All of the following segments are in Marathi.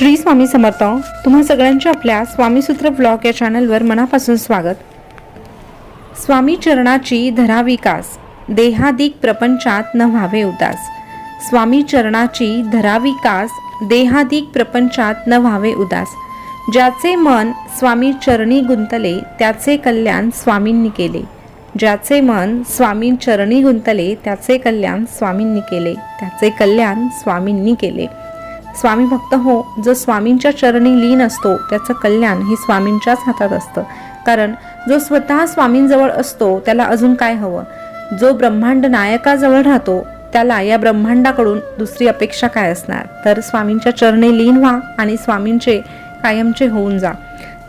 श्री स्वामी समर्थ. तुम्हा सगळ्यांचे आपल्या स्वामीसूत्र ब्लॉग या चॅनलवर मनापासून स्वागत. स्वामी चरणाची धरा विकास देहादिक प्रपंचात न व्हावे उदास. स्वामी चरणाची धरा विकास देहादिक प्रपंचात न व्हावे उदास. ज्याचे मन स्वामी चरणी गुंतले त्याचे कल्याण स्वामींनी केले. ज्याचे मन स्वामी चरणी गुंतले त्याचे कल्याण स्वामींनी केले. त्याचे कल्याण स्वामींनी केले. स्वामी भक्त हो जो स्वामींच्या चरणी लीन असतो त्याचं कल्याण हे स्वामींच्याच हातात असतं. कारण जो स्वतः स्वामींजवळ असतो त्याला अजून काय हवं? जो ब्रह्मांड नायकाजवळ राहतो त्याला या ब्रह्मांडाकडून दुसरी अपेक्षा काय असणार? तर स्वामींच्या चरणी लीन व्हा आणि स्वामींचे कायमचे होऊन जा.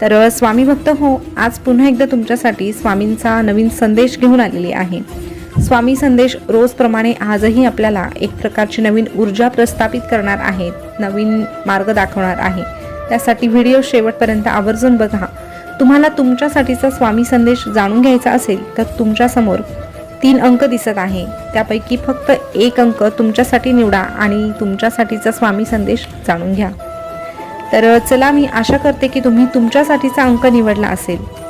तर स्वामी भक्त हो आज पुन्हा एकदा तुमच्यासाठी स्वामींचा नवीन संदेश घेऊन आलेली आहे. स्वामी संदेश रोजप्रमाणे आजही आपल्याला एक प्रकारची नवीन ऊर्जा प्रस्थापित करणार आहेत नवीन मार्ग दाखवणार आहे. त्यासाठी व्हिडिओ शेवटपर्यंत आवर्जून बघा. तुम्हाला तुमच्यासाठीचा स्वामी संदेश जाणून घ्यायचा असेल तर तुमच्यासमोर तीन अंक दिसत आहे. त्यापैकी फक्त एक अंक तुमच्यासाठी निवडा आणि तुमच्यासाठीचा स्वामी संदेश जाणून घ्या. तर चला मी आशा करते की तुम्ही तुमच्यासाठीचा अंक निवडला असेल.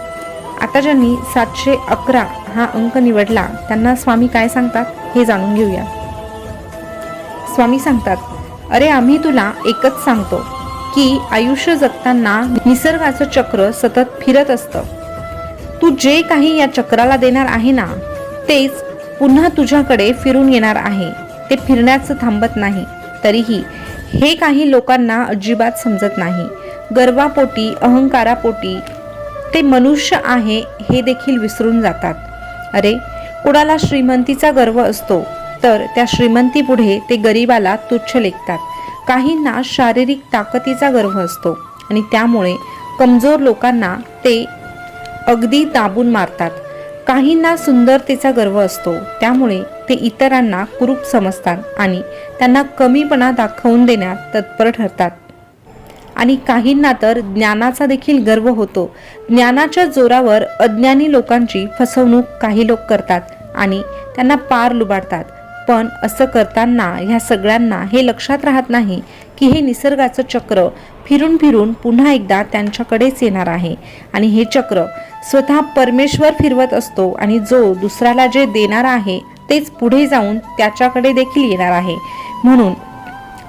आता ज्यांनी सातशे अकरा हा अंक निवडला त्यांना स्वामी काय सांगतात हे जाणून घेऊया. स्वामी सांगतात अरे आम्ही तुला एकच सांगतो की आयुष्य जगताना निसर्गाचं चक्र सतत फिरत असतं. तू जे काही या चक्राला देणार आहे ना तेच पुन्हा तुझ्याकडे फिरून येणार आहे. ते फिरण्याचं थांबत नाही. तरीही हे काही लोकांना अजिबात समजत नाही. गर्वापोटी अहंकारापोटी ते मनुष्य आहे हे देखील विसरून जातात. अरे कुणाला श्रीमंतीचा गर्व असतो तर त्या श्रीमंतीपुढे ते गरिबाला तुच्छ लेखतात. काहींना शारीरिक ताकदीचा गर्व असतो आणि त्यामुळे कमजोर लोकांना ते अगदी दाबून मारतात. काहींना सुंदरतेचा गर्व असतो त्यामुळे ते इतरांना कुरूप समजतात आणि त्यांना कमीपणा दाखवून देण्यात तत्पर ठरतात. आणि काहींना तर ज्ञानाचा देखील गर्व होतो. ज्ञानाच्या जोरावर अज्ञानी लोकांची फसवणूक काही लोक करतात आणि त्यांना पार लुबाडतात. पण असं करताना ह्या सगळ्यांना हे लक्षात राहत नाही की हे निसर्गाचं चक्र फिरून फिरून पुन्हा एकदा त्यांच्याकडेच येणार आहे. आणि हे चक्र स्वतः परमेश्वर फिरवत असतो आणि जो दुसऱ्याला जे देणार आहे तेच पुढे जाऊन त्याच्याकडे देखील येणार आहे. म्हणून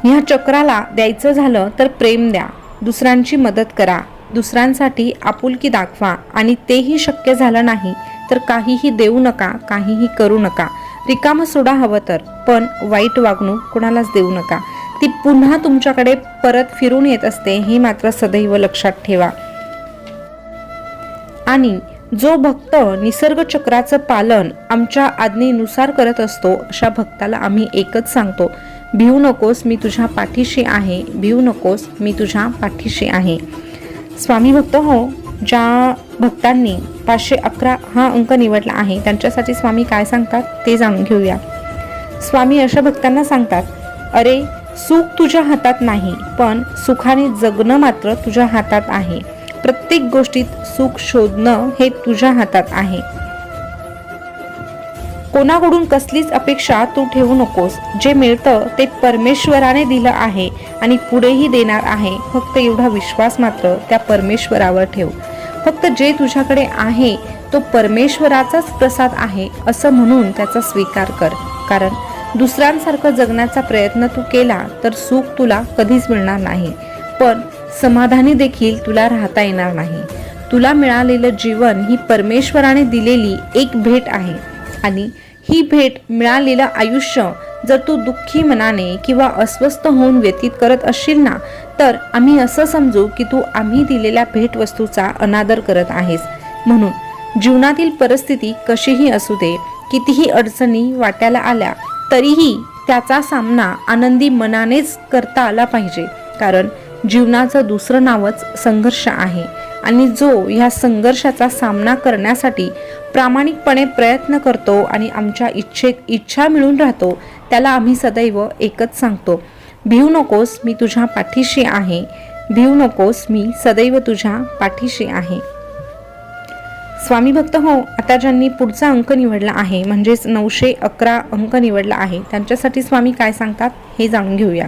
ह्या चक्राला द्यायचं झालं तर प्रेम द्या. दुसऱ्यांची मदत करा. दुसऱ्यांसाठी आपुलकी दाखवा. आणि तेही शक्य झालं नाही तर काहीही देऊ नका काहीही करू नका. रिकामं सोडा हवं तर पण वाईट वागणूक कुणालाच देऊ नका. ती पुन्हा तुमच्याकडे परत फिरून येत असते हे मात्र सदैव लक्षात ठेवा. आणि जो भक्त निसर्ग चक्राचं पालन आमच्या आज्ञेनुसार करत असतो अशा भक्ताला आम्ही एकच सांगतो. भिवू नकोस मी तुझ्या पाठीशी आहे. भिवू नकोस मी तुझ्या पाठीशी आहे. स्वामी भक्त हो ज्या भक्तांनी पाचशे अकरा हा अंक निवडला आहे त्यांच्यासाठी स्वामी काय सांगतात ते जाणून घेऊया. स्वामी अशा भक्तांना सांगतात अरे सुख तुझ्या हातात नाही पण सुखाने जगणं मात्र तुझ्या हातात आहे. प्रत्येक गोष्टीत सुख शोधणं हे तुझ्या हातात आहे. कोणाकडून कसलीच अपेक्षा तू ठेवू नकोस. जे मिळतं ते परमेश्वराने दिलं आहे आणि पुढेही देणार आहे. फक्त एवढा विश्वास मात्र त्या परमेश्वरावर ठेव. फक्त जे तुझ्याकडे आहे तो परमेश्वराचाच प्रसाद आहे असं म्हणून त्याचा स्वीकार कर. कारण दुसऱ्यांसारखं जगण्याचा प्रयत्न तू केला तर सुख तुला कधीच मिळणार नाही. पण समाधानी देखील तुला राहता येणार नाही. तुला मिळालेलं जीवन ही परमेश्वराने दिलेली एक भेट आहे. आणि ही भेट मिळालेलं आयुष्य जर तू दुःखी मनाने किंवा अस्वस्थ होऊन व्यतीत करत असशील ना तर आम्ही असं समजू की तू आम्ही दिलेल्या भेटवस्तूचा अनादर करत आहेस. म्हणून जीवनातील परिस्थिती कशीही असू दे कितीही अडचणी वाट्याला आल्या तरीही त्याचा सामना आनंदी मनानेच करता आला पाहिजे. कारण जीवनाचं दुसरं नावच संघर्ष आहे. आणि जो ह्या संघर्षाचा सामना करण्यासाठी प्रामाणिकपणे प्रयत्न करतो आणि आमच्या इच्छे इच्छा मिळून राहतो त्याला आम्ही सदैव एकच सांगतो. भिवू नकोस मी तुझ्या पाठीशी आहे. भिवू नकोस मी सदैव तुझ्या पाठीशी आहे. स्वामी भक्त हो आता ज्यांनी पुढचा अंक निवडला आहे म्हणजेच नऊशे अकरा अंक निवडला आहे त्यांच्यासाठी स्वामी काय सांगतात हे जाणून घेऊया.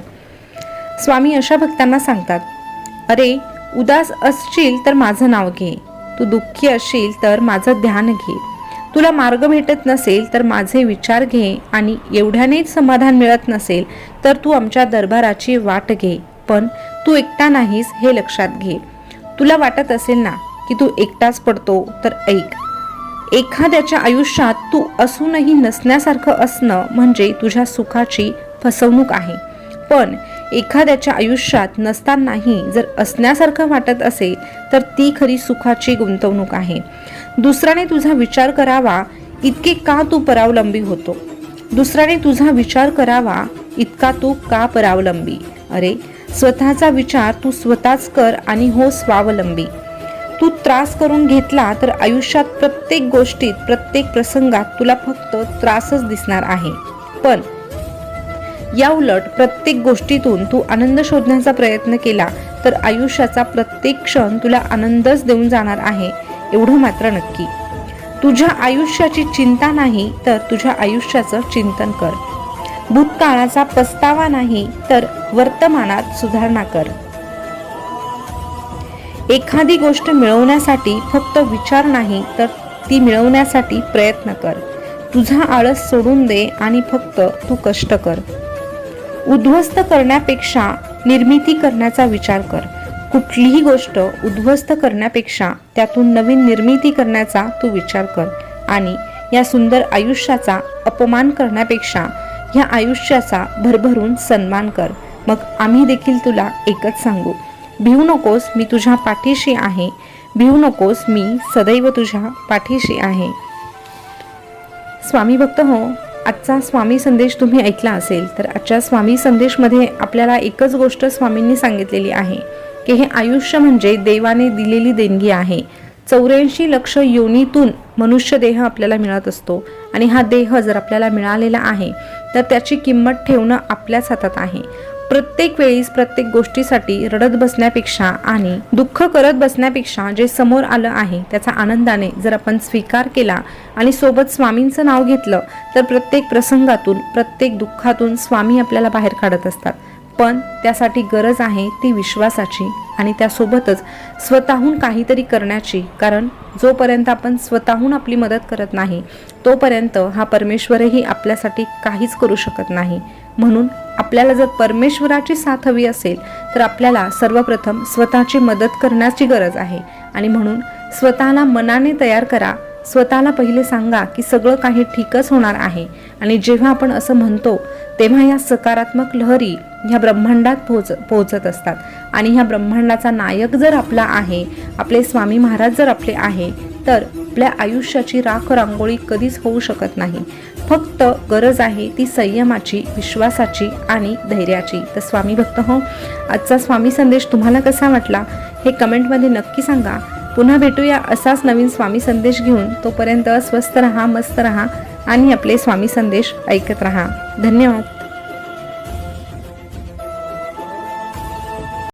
स्वामी अशा भक्तांना सांगतात अरे उदास असशील तर माझं नाव घे. तू दुःखी असशील तर माझं ध्यान घे. तुला मार्ग भेटत नसेल तर माझे विचार घे आणि एवढ्यानेच समाधान मिळत नसेल तर तू आमच्या दरबाराची वाट घे. पण तू एकटा नाहीस हे लक्षात घे. तुला वाटत असेल ना की तू एकटाच पडतो? तर ऐक. एखाद्याच्या आयुष्यात तू असूनही नसण्यासारखं असणं म्हणजे तुझ्या सुखाची फसवणूक आहे. पण एखाद्याच्या आयुष्यात नसतानाही जर असण्यासारखं वाटत असेल तर ती खरी सुखाची गुंतवणूक आहे. दुसऱ्याने तुझा विचार करावा इतके का तू परावलंबी होतो? दुसऱ्याने तुझा विचार करावा इतका तू का परावलंबी? अरे स्वतःचा विचार तू स्वतःच कर आणि हो स्वावलंबी. तू त्रास करून घेतला तर आयुष्यात प्रत्येक गोष्टीत प्रत्येक प्रसंगात तुला फक्त त्रासच दिसणार आहे. पण या उलट प्रत्येक गोष्टीतून तू आनंद शोधण्याचा प्रयत्न केला तर आयुष्याचा प्रत्येक क्षण तुला आनंदच देऊन जाणार आहे एवढं मात्र नक्की. तुझ्या आयुष्याची चिंता नाही तर तुझ्या आयुष्याचं चिंतन कर. भूतकाळाचा पस्तावा नाही तर वर्तमानात सुधारणा कर. एखादी गोष्ट मिळवण्यासाठी फक्त विचार नाही तर ती मिळवण्यासाठी प्रयत्न कर. तुझा आळस सोडून दे आणि फक्त तू कष्ट कर. उद्ध्वस्त करण्यापेक्षा निर्मिती करण्याचा विचार कर. कुठलीही गोष्ट उद्ध्वस्त करण्यापेक्षा त्यातून नवीन निर्मिती करण्याचा तू विचार कर. आणि या सुंदर आयुष्याचा अपमान करण्यापेक्षा ह्या आयुष्याचा भरभरून सन्मान कर. मग आम्ही देखील तुला एकच सांगू. भिवू नकोस मी तुझ्या पाठीशी आहे. भिवू नकोस मी सदैव तुझ्या पाठीशी आहे. स्वामी भक्त हो आजचा स्वामी संदेश तुम्ही ऐकला असेल तर आजच्या स्वामी संदेशमध्ये आपल्याला एकच गोष्ट स्वामींनी सांगितलेली आहे की हे आयुष्य म्हणजे देवाने दिलेली देणगी आहे. चौऱ्याऐंशी लक्ष योनीतून मनुष्य देह आपल्याला मिळत असतो आणि हा देह जर आपल्याला मिळालेला आहे तर त्याची किंमत ठेवणं आपल्याच हातात आहे. प्रत्येक वेळीस प्रत्येक गोष्टीसाठी रडत बसण्यापेक्षा आणि दुःख करत बसण्यापेक्षा जे समोर आलं आहे त्याचा आनंदाने जर आपण स्वीकार केला आणि सोबत स्वामींचं नाव घेतलं तर प्रत्येक प्रसंगातून प्रत्येक दुःखातून स्वामी आपल्याला बाहेर काढत असतात. पण त्यासाठी गरज आहे ती विश्वासाची आणि त्यासोबतच स्वतःहून काहीतरी करण्याची कारण जोपर्यंत आपण स्वतःहून आपली मदत करत नाही तोपर्यंत हा परमेश्वरही आपल्यासाठी काहीच करू शकत नाही. म्हणून आपल्याला जर परमेश्वराची साथ हवी असेल तर आपल्याला सर्वप्रथम स्वतःची मदत करण्याची गरज आहे. आणि म्हणून स्वतःला मनाने तयार करा. स्वतःला पहिले सांगा की सगळं काही ठीकच होणार आहे. आणि जेव्हा आपण असं म्हणतो तेव्हा या सकारात्मक लहरी ह्या ब्रह्मांडात पोहोच पोहोचत असतात. आणि ह्या ब्रह्मांडाचा नायक जर आपला आहे आपले स्वामी महाराज जर आपले आहे तर आपल्या आयुष्याची राख रांगोळी कधीच होऊ शकत नाही. फक्त गरज आहे ती संयमाची विश्वासाची आणि धैर्याची. तर स्वामी भक्त हो आजचा स्वामी संदेश तुम्हाला कसा वाटला हे कमेंटमध्ये नक्की सांगा. पुन्हा भेटूया असाच नवीन स्वामी संदेश घेऊन. तोपर्यंत स्वस्थ रहा मस्त रहा आणि आपले स्वामी संदेश ऐकत रहा. धन्यवाद.